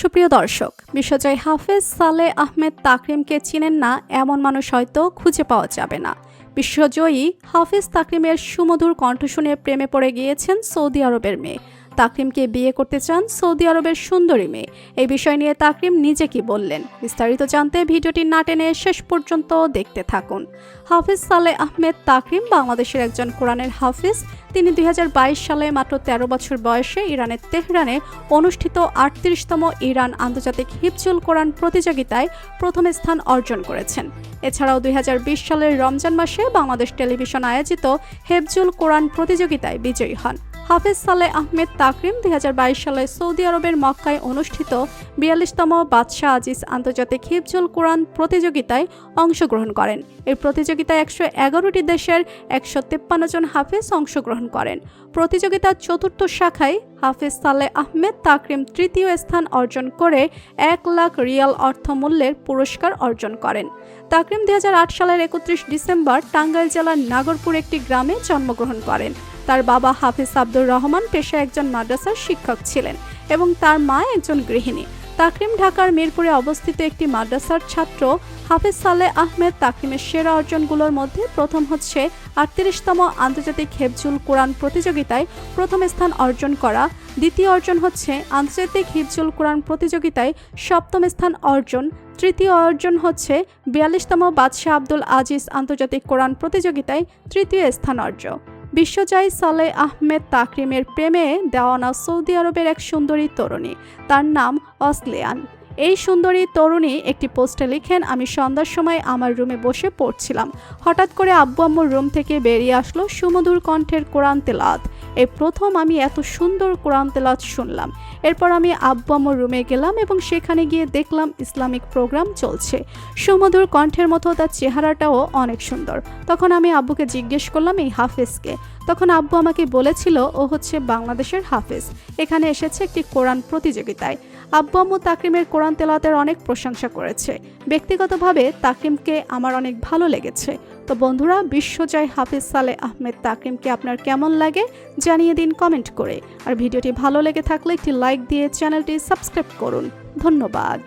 সুপ্রিয় দর্শক, বিশ্বজয় হাফেজ সালে আহমেদ তাকরিমকে চিনেন না এমন মানুষ হয়তো খুঁজে পাওয়া যাবে না। বিশ্বজয়ী হাফেজ তাকরিমের সুমধুর কণ্ঠ শুনে প্রেমে পড়ে গিয়েছেন সৌদি আরবের মেয়ে। তাকরিমকে বিয়ে করতে চান সৌদি আরবের সুন্দরী মেয়ে। এই বিষয় নিয়ে তাকরিম নিজে কি বললেন, বিস্তারিত জানতে ভিডিওটি না টেনে শেষ পর্যন্ত দেখতে থাকুন। হাফিজ সালে আহমেদ তাকরিম বাংলাদেশের একজন কোরআনের হাফিজ। তিনি দুই হাজার বাইশ সালে মাত্র ১৩ বছর বয়সে ইরানের তেহরানে অনুষ্ঠিত আটত্রিশতম ইরান আন্তর্জাতিক হিফজুল কোরআন প্রতিযোগিতায় প্রথম স্থান অর্জন করেছেন। এছাড়াও দুই হাজার বিশ সালের রমজান মাসে বাংলাদেশ টেলিভিশন আয়োজিত হেফজুল কোরআন প্রতিযোগিতায় বিজয়ী হন। হাফিজ সালে আহমেদ তাকরিম দুই হাজার বাইশ সালে সৌদি আরবের মক্কায় অনুষ্ঠিত বিয়াল্লিশতম বাদশাহ আজিজ আন্তর্জাতিক হিফজুল কোরআন প্রতিযোগিতায় অংশগ্রহণ করেন। এই প্রতিযোগিতায় একশো এগারোটি দেশের একশো তেপ্পান্ন জন হাফেজ অংশগ্রহণ করেন। প্রতিযোগিতার চতুর্থ শাখায় হাফেজ সালে আহমেদ তাকরিম তৃতীয় স্থান অর্জন করে এক লাখ রিয়াল অর্থমূল্যের পুরস্কার অর্জন করেন। তাকরিম দুই হাজার আট সালের একত্রিশ ডিসেম্বর টাঙ্গাইল জেলার নাগরপুর একটি গ্রামে জন্মগ্রহণ করেন। তার বাবা হাফিজ আব্দুর রহমান পেশায় একজন মাদ্রাসার শিক্ষক ছিলেন এবং তার মা একজন গৃহিণী। তাকরিম ঢাকার মিরপুরে অবস্থিত একটি মাদ্রাসার ছাত্র হাফিজ সালে আহমেদ তাকরিমের সেরা অর্জনগুলোর মধ্যে প্রথম হচ্ছে আটত্রিশতম আন্তর্জাতিক হেফজুল কোরআন প্রতিযোগিতায় প্রথম স্থান অর্জন করা। দ্বিতীয় অর্জন হচ্ছে আন্তর্জাতিক হিফজুল কোরআন প্রতিযোগিতায় সপ্তম স্থান অর্জন। তৃতীয় অর্জন হচ্ছে বিয়াল্লিশতম বাদশাহ আব্দুল আজিজ আন্তর্জাতিক কোরআন প্রতিযোগিতায় তৃতীয় স্থান অর্জন। বিশ্বজয় সালে আহমেদ তাকরিমের প্রেমে দেওয়ানা সৌদি আরবের এক সুন্দরী তরুণী। তার নাম অসলিয়ান। এই সুন্দরী তরুণী একটি পোস্টে লিখেন, আমি সন্ধ্যার সময় আমার রুমে বসে পড়ছিলাম। হঠাৎ করে আব্বু আম্মুর রুম থেকে বেরিয়ে আসলো সুমধুর কণ্ঠের কোরআন তেলাত এই প্রথম আমি এত সুন্দর কোরআন তেলাত শুনলাম। এরপর আমি আব্বু আম্মুর রুমে গেলাম এবং সেখানে গিয়ে দেখলাম ইসলামিক প্রোগ্রাম চলছে। সুমধুর কণ্ঠের মতো তার চেহারাটাও অনেক সুন্দর। তখন আমি আব্বুকে জিজ্ঞেস করলাম, এই হাফেজকে? তখন আব্বু আমাকে বলেছিল, ও হচ্ছে বাংলাদেশের হাফেজ। এখানে এসেছে একটি কোরআন প্রতিযোগিতায়। আব্বু আম্মু তাকরিমের কোরআন তেলাতের অনেক প্রশংসা করেছে। ব্যক্তিগতভাবে তাকিমকে আমার অনেক ভালো লেগেছে। তো বন্ধুরা, বিশ্বজয় হাফিজ সালে আহমেদ তাকিমকে আপনার কেমন লাগে জানিয়ে দিন কমেন্ট করে। আর ভিডিওটি ভালো লেগে থাকলে একটি লাইক দিয়ে চ্যানেলটি সাবস্ক্রাইব করুন। ধন্যবাদ।